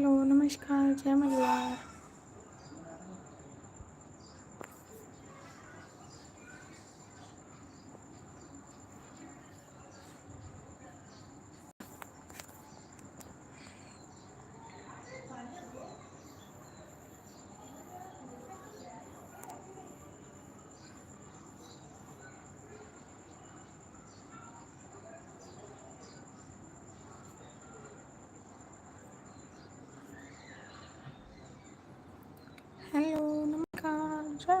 Hello नमस्कार जय Malhar hello नमस्कार जय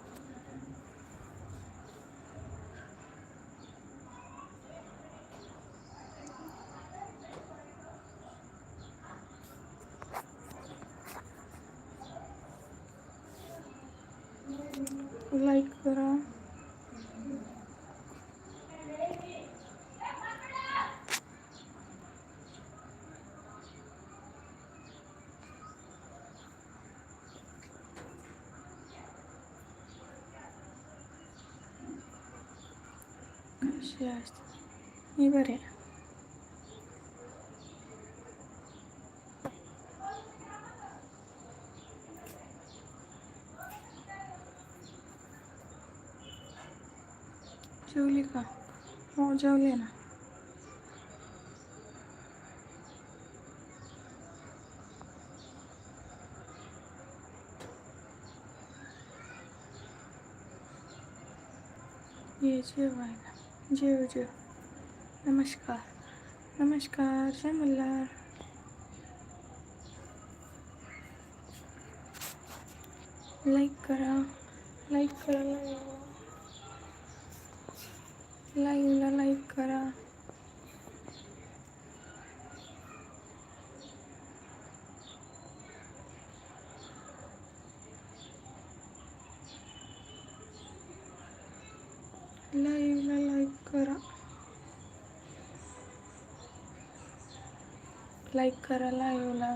жесть. Не бери. Джулика. О, Джулина. Нечего. जेव जेव नमस्कार। नमस्कार जय मल्हार लाईक करा लाइक करा लाईव्हला लाईक करा। लाईक करा लाईव्हला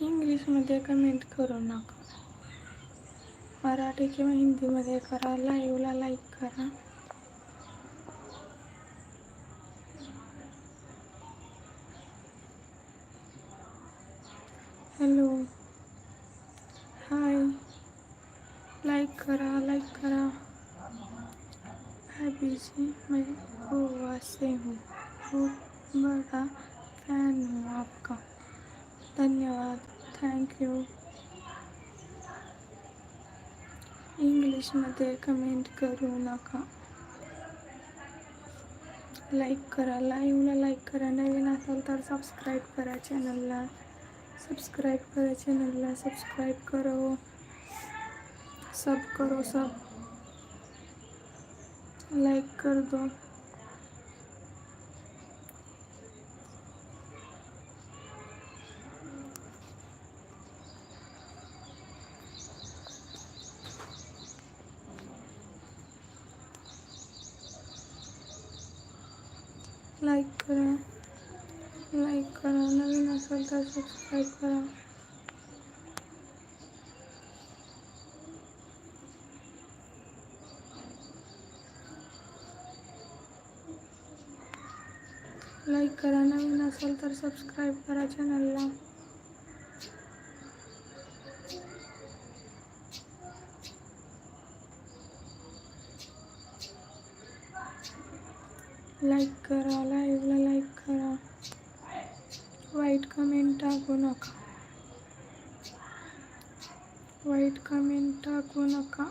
इंग्लिशमध्ये कमेंट करू नका. मराठी किंवा हिंदीमध्ये करा लाईव्हला लाईक करा. गोवा से हूँ। बहुत बड़ा फ़ैन हूँ आपका। धन्यवाद। थैंक यू इंग्लिश इंग्लिशमध्ये कमेंट करू नका लाईक करा लाईव्हला लाईक करा, नवीन असाल तर सबस्क्राईब करा चॅनलला सब्सक्राइब करो चैनल सब्सक्राइब करो। सब करो सब लाइक कर दो। लाइक करा। लाइक करा। नवीन असेल तर सबस्क्राईब करा। करा नवीन असेल तर सबस्क्राईब करा चॅनलला लाईक करा लाईव्हला लाईक करा. वाईट कमेंट टाकू नका. वाईट कमेंट टाकू नका.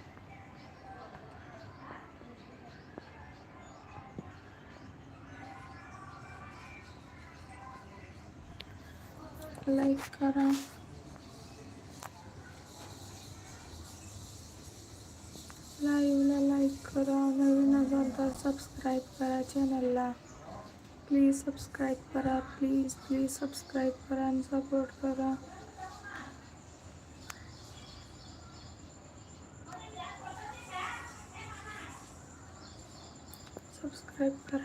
लाईक करा. लाईव्हला लाईक करा. नवीन असाल तर सबस्क्राईब करा चॅनलला प्लीज सबस्क्राईब करा. प्लीज प्लीज सबस्क्राईब करा आणि सपोर्ट करा. सबस्क्राईब करा.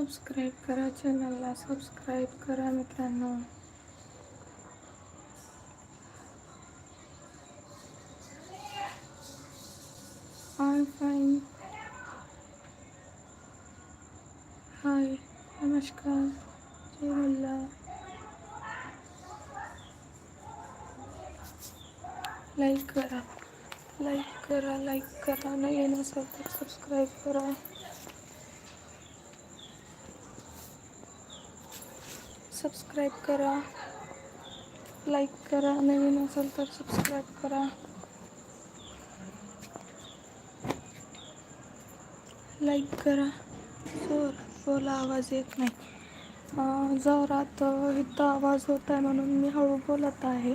सबस्क्राईब करा चॅनलला सबस्क्राईब करा हाय फाईन हाय, नमस्कार, जय करा लाईक करा लाईक करा नवीन असेल तर सबस्क्राईब करा. सबस्क्राईब करा. लाईक करा. नवीन असेल तर सबस्क्राईब करा. लाईक करा. जोर बोला आवाज येत नाही. जोरात इथं आवाज होत आहे म्हणून मी हळू बोलत आहे.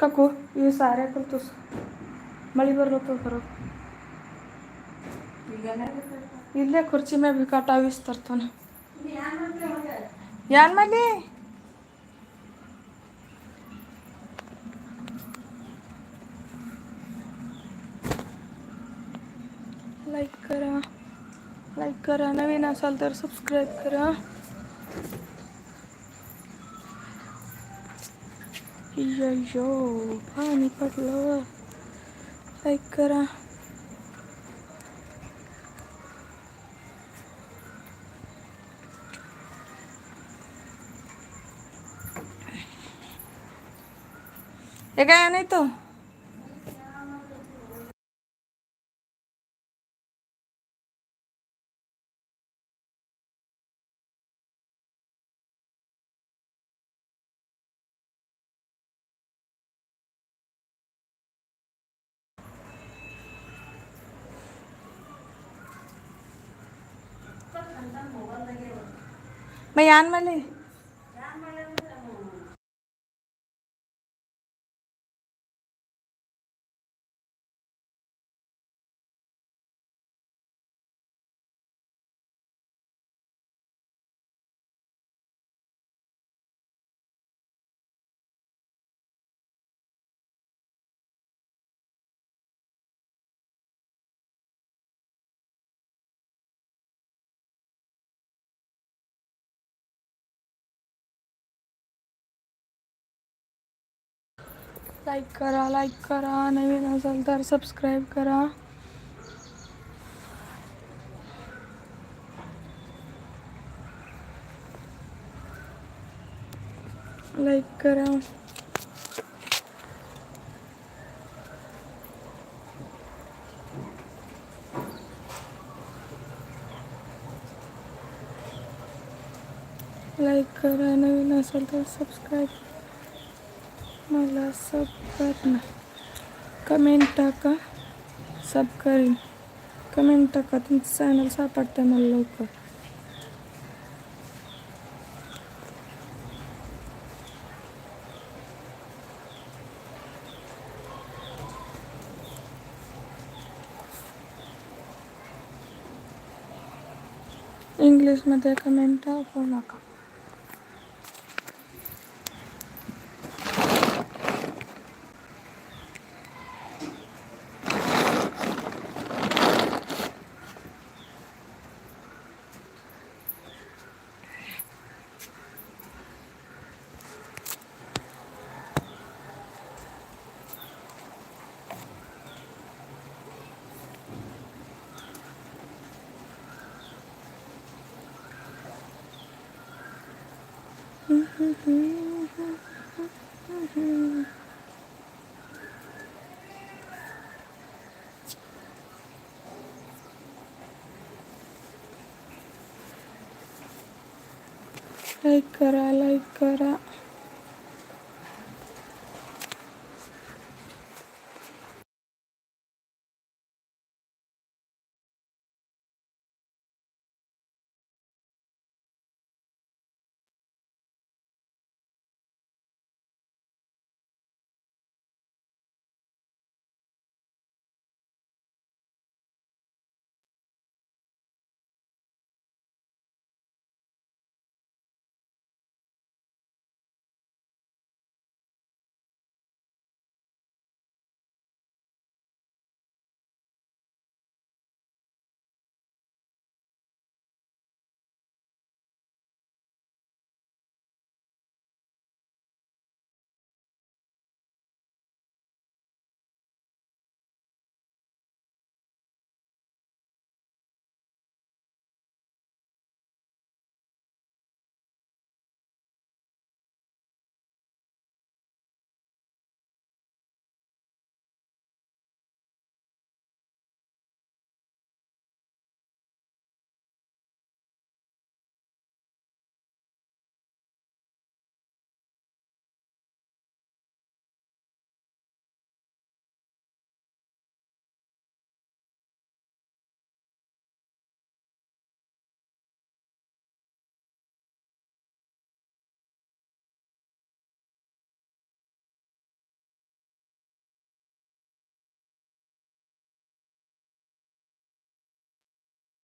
काकू हे साऱ्या करतोस मळीवर लोक करत ಇಲ್ಲೇ ಕುರ್ಚಿ ಮ್ಯಾಗ ವಿಕಾಟ ಆವಿಸ್ತರ್ತಾನ ಯಾನ್ ಮಲ್ಲಿ लाईक करा लाईक करा नवीन असाल तर सबस्क्राईब करा यो पाणी पडलं लाईक करा हे काय नाही तो मग यान मला लाईक करा लाईक करा, नवीन असाल तर सबस्क्राईब करा। लाईक करा। लाईक करा, नवीन असेल तर सबस्क्राईब मला सब करना कमेंट टाका. सब करीन. कमेंट टाका. तुमचं चॅनल सापडतं मला लवकर. इंग्लिशमध्ये कमेंट टाकू नका. लाईक करा लाईक करा